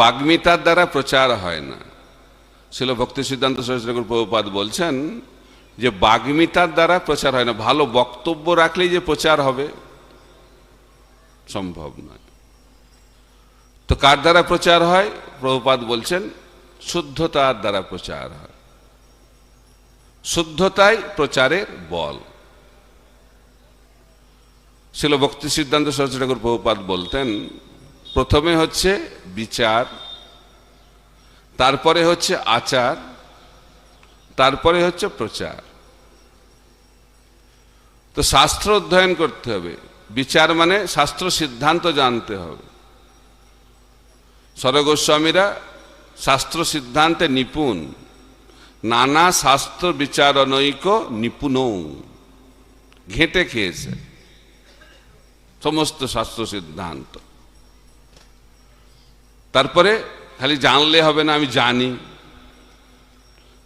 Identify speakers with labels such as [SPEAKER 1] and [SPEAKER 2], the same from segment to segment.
[SPEAKER 1] বাগ্মিতার দ্বারা প্রচার হয় না। ছিল ভক্তি সিদ্ধান্ত সরস্বতী প্রভুপাদ বলছেন যে বাগ্মিতার দ্বারা প্রচার হয় না। ভালো বক্তব্য রাখলেই যে প্রচার হবে, সম্ভব নয়। তো কার দ্বারা প্রচার হয়? প্রভুপাদ বলছেন, শুদ্ধতার দ্বারা প্রচার হয়। শুদ্ধতাই প্রচারের বল। ছিল ভক্তি সিদ্ধান্ত সরস্বতী ঠাকুর প্রভুপাদ বলতেন প্রথমে হচ্ছে বিচার, তারপরে হচ্ছে আচার, তারপরে হচ্ছে প্রচার। তো শাস্ত্র অধ্যয়ন করতে হবে। বিচার মানে শাস্ত্র সিদ্ধান্ত জানতে হবে। সরগোস্বামীরা শাস্ত্র সিদ্ধান্তে নিপুণ। নানা শাস্ত্র বিচারণৈক নিপুণ। ঘেঁটে খেয়েছে। সমস্ত শাস্ত্র সিদ্ধান্ত। তারপরে খালি জানলে হবে না, আমি জানি।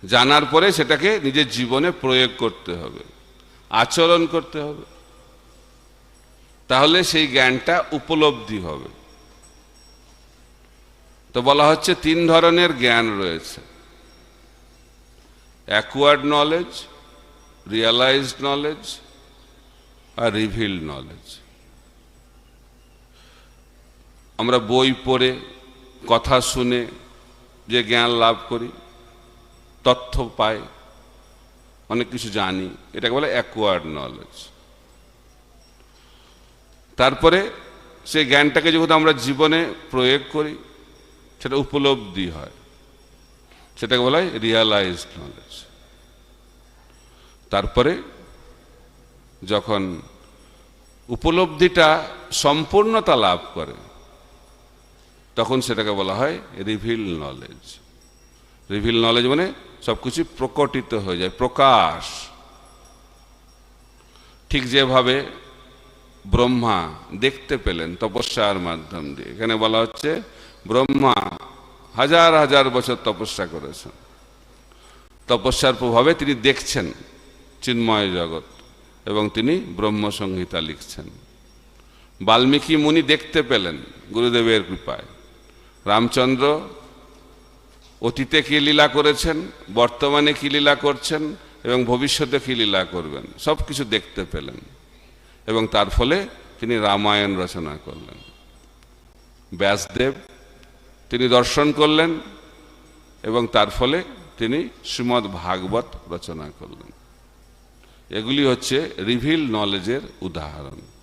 [SPEAKER 1] জানার পরে সেটাকে নিজের জীবনে প্রয়োগ করতে হবে, আচরণ করতে হবে। তাহলে সেই জ্ঞানটা উপলব্ধি হবে। তো বলা হচ্ছে তিন ধরনের জ্ঞান রয়েছে। অ্যাকোয়ার্ড নলেজ রিয়ালাইজড নলেজ আর রিভিল নলেজ আমরা বই পড়ে কথা শুনে যে জ্ঞান লাভ করি, তথ্য পাই, অনেক কিছু জানি, এটাকে বলে অ্যাকোয়ার্ড নলেজ তারপরে সেই জ্ঞানটাকে যখন আমরা জীবনে প্রয়োগ করি, সেটা উপলব্ধি হয়। সেটাকে বলা হয় রিয়ালাইজড নলেজ তারপরে যখন উপলব্ধিটা সম্পূর্ণতা লাভ করে তখন সেটাকে বলা হয় রিভিল নলেজ রিভিল নলেজ মানে সব কিছু প্রকটিত হয়ে যায়, প্রকাশ। ঠিক যেভাবে ব্রহ্মা দেখতে পেলেন তপস্যার মাধ্যম দিয়ে, এখানে বলা হচ্ছে ব্রহ্মা হাজার হাজার বছর তপস্যা করেছেন। তপস্যার প্রভাবে তিনি দেখছেন চিন্ময় জগৎ এবং তিনি ব্রহ্মসংহিতা লিখছেন। বাল্মীকি মুনি দেখতে পেলেন গুরুদেবের কৃপায়। রামচন্দ্র, অতীতে কি লীলা করেছেন, বর্তমানে কি লীলা করছেন এবং ভবিষ্যতে কি লীলা করবেন, সব কিছু দেখতে পেলেন। এবং তার ফলে তিনি রামায়ণ রচনা করলেন। ব্যাসদেব, তিনি দর্শন করলেন এবং তার ফলে তিনি শ্রীমদ্ ভাগবত রচনা করলেন। এগুলি হচ্ছে রিভিল নলেজের উদাহরণ।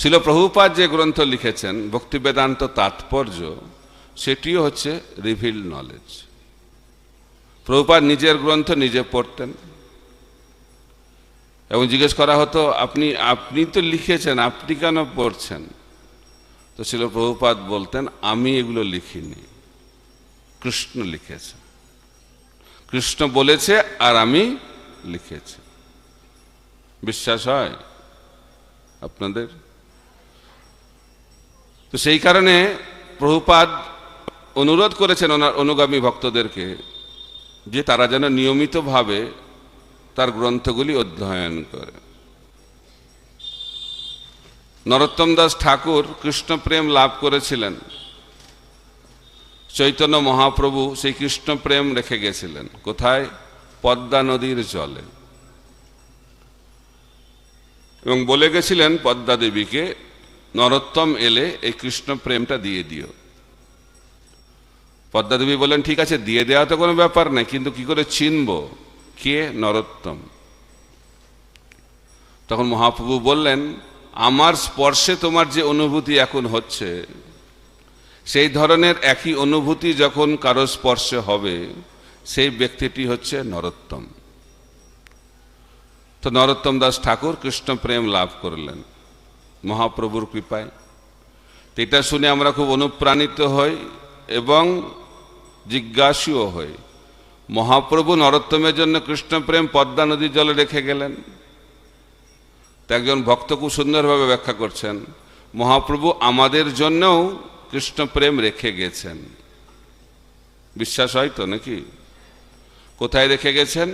[SPEAKER 1] শিল প্রভুপাদ যে গ্রন্থ লিখেছেন, ভক্তি বেদান্ত তাৎপর্য, সেটিও হচ্ছে রিভিল নলেজ প্রভুপাদ নিজের গ্রন্থ নিজে পড়তেন। এবং জিজ্ঞেস করা হতো, আপনি আপনি তো লিখেছেন, আপনি কেন পড়ছেন? তো ছিল প্রভুপাদ বলতেন, আমি এগুলো লিখিনি। কৃষ্ণ লিখেছে। কৃষ্ণ বলেছে আর আমি লিখেছি। বিশ্বাস হয় আপনাদের? তো সেই কারণে প্রভুপাদ অনুরোধ করেছেন ওনার অনুগামী ভক্তদেরকে যে তারা যেন নিয়মিতভাবে তার গ্রন্থগুলি অধ্যয়ন করে। নরোত্তম দাস ঠাকুর কৃষ্ণপ্রেম লাভ করেছিলেন। চৈতন্য মহাপ্রভু সেই কৃষ্ণপ্রেম রেখে গেছিলেন। কোথায়? পদ্মা নদীর জলে। এবং বলে গেছিলেন পদ্মা দেবীকে নরোত্তম এলে এই কৃষ্ণ প্রেমটা দিয়ে দিও। পদ্মা দেবী বলেন ঠিক আছে, দিয়ে দেওয়া তো কোনো ব্যাপার নাই, কিন্তু কি করে চিনব? কে নরোত্তম? তখন মহাপ্রভু বললেন, আমার স্পর্শে তোমার যে অনুভূতি এখন হচ্ছে, সেই ধরনের একই অনুভূতি যখন কারও স্পর্শে হবে, সেই ব্যক্তিটি হচ্ছে নরোত্তম। তো নরোত্তম দাস ঠাকুর কৃষ্ণ প্রেম লাভ করলেন। মহাপ্রভুর কৃপায়। এটা শুনে আমরা খুব অনুপ্রাণিত হই এবং জিজ্ঞাসীও হই, মহাপ্রভু নরোত্তমের জন্য কৃষ্ণপ্রেম পদ্মা নদীর জলে রেখে গেলেন। তো একজন ভক্ত সুন্দরভাবে ব্যাখ্যা করছেন, মহাপ্রভু আমাদের জন্যও কৃষ্ণপ্রেম রেখে গেছেন। বিশ্বাস হয় তো নাকি? কোথায় রেখে গেছেন?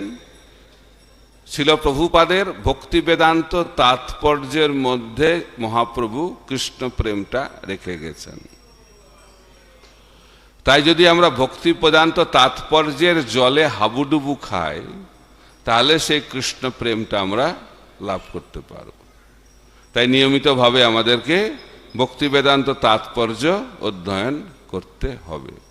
[SPEAKER 1] ছিল প্রভুপাদের ভক্তি বেদান্ত তাৎপর্যের মধ্যে মহাপ্রভু কৃষ্ণ প্রেমটা রেখে গেছেন। তাই যদি আমরা ভক্তি প্রদান্ত তাৎপর্যের জলে হাবুডুবু খাই, তাহলে সেই কৃষ্ণ প্রেমটা আমরা লাভ করতে পারব। তাই নিয়মিতভাবে আমাদেরকে ভক্তি বেদান্ত তাৎপর্য অধ্যয়ন করতে হবে।